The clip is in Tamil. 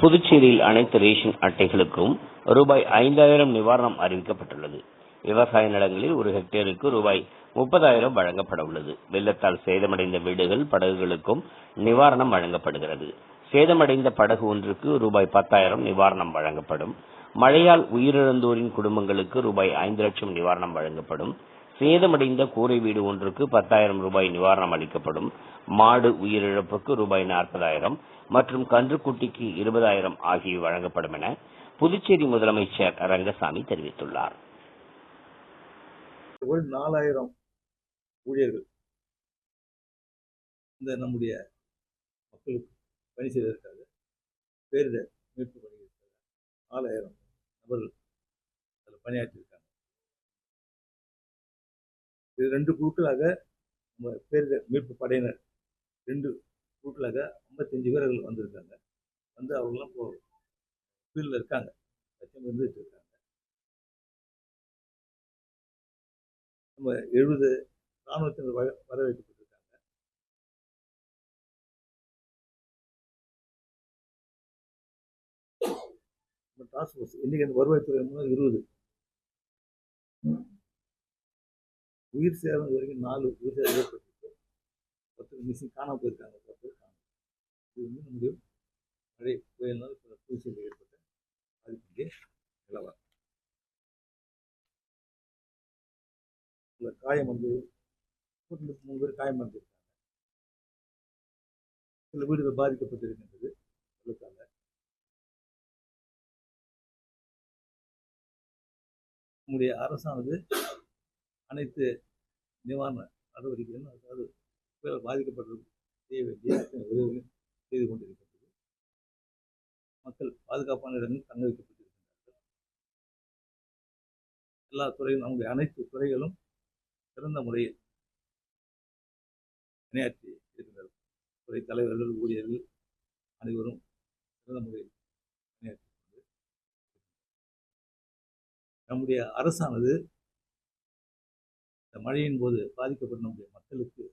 புதுச்சேரியில் அனைத்து ரேஷன் அட்டைகளுக்கும் ரூபாய் ஐந்தாயிரம் நிவாரணம் அறிவிக்கப்பட்டுள்ளது. விவசாய நிலங்களில் ஒரு ஹெக்டேருக்கு ரூபாய் முப்பதாயிரம் வழங்கப்பட உள்ளது. வெள்ளத்தால் சேதமடைந்த வீடுகள் படகுகளுக்கும் நிவாரணம் வழங்கப்படுகிறது. சேதமடைந்த படகு ஒன்றுக்கு ரூபாய் பத்தாயிரம் நிவாரணம் வழங்கப்படும். மழையால் உயிரிழந்தோரின் குடும்பங்களுக்கு ரூபாய் ஐந்து லட்சம் நிவாரணம் வழங்கப்படும். சேதமடைந்த கூரை வீடு ஒன்றுக்கு பத்தாயிரம் ரூபாய் நிவாரணம் அளிக்கப்படும். மாடு உயிரிழப்புக்கு ரூபாய் நாற்பதாயிரம் மற்றும் கன்றுக்குட்டிக்கு இருபதாயிரம் ஆகியவை வழங்கப்படும் என புதுச்சேரி முதலமைச்சர் ரங்கசாமி தெரிவித்துள்ளார். நாலாயிரம் ஊழியர்கள் இந்த நம்முடைய மக்களுக்கு பணி செய்வதற்காக பேரிடர் மீட்பு பணிகளுக்காக நாலாயிரம் நபர்கள் அதில் பணியாற்றியிருக்காங்க இது ரெண்டு குழுக்களாக நம்ம பேரிடர் மீட்பு படையினர். ரெண்டு குழுக்களாக ஐம்பத்தஞ்சு வீரர்கள் வந்திருக்காங்க. வந்து அவங்களாம் இப்போ ஃபீல்டில் இருக்காங்க. லட்சம் இருந்துகிட்டு இருக்காங்க நம்ம எழுபது இராணுவத்தினர் வர வரவேற்கப்பட்டிருக்காங்க. நம்ம டாஸ்க் ஃபோர்ஸ் இன்றைக்கி அந்த வருவாய்த்துறை மூலம் இருபது. உயிர் சேதம் இது வரைக்கும் நாலு உயிர் சேதம் ஏற்பட்டிருக்கு. பத்து மிஷின் காணாம போயிருக்காங்க. பத்து பேர் காணும். இது வந்து நம்முடைய மழை புயல்னால் இப்போ புதுச்சேரியில் ஏற்பட்ட பாதிப்புக்கு நிலவரம் காயம் வந்து கூட்டத்துக்கு மூணு பேர் காயம் வந்திருக்காங்க சில வீடுகள் பாதிக்கப்பட்டிருக்கின்றது வெள்ளத்தால நம்முடைய அரசானது அனைத்து நிவாரண நடவடிக்கைகளும் அதாவது புயல் பாதிக்கப்பட்டது செய்ய வேண்டிய உதவிகளும் செய்து கொண்டிருக்கின்றது. மக்கள் பாதுகாப்பான இடங்களில் தங்க வைக்கப்பட்டிருக்கின்றார்கள். எல்லா துறையும் நம்முடைய அனைத்து துறைகளும் சிறந்த முறையில் பணியாற்றி இருக்கின்றனர். துறை தலைவர்கள் ஊழியர்கள் அனைவரும் சிறந்த முறையில் பணியாற்றி நம்முடைய அரசானது இந்த மழையின் போது பாதிக்கப்பட்ட நம்முடைய மக்களுக்கு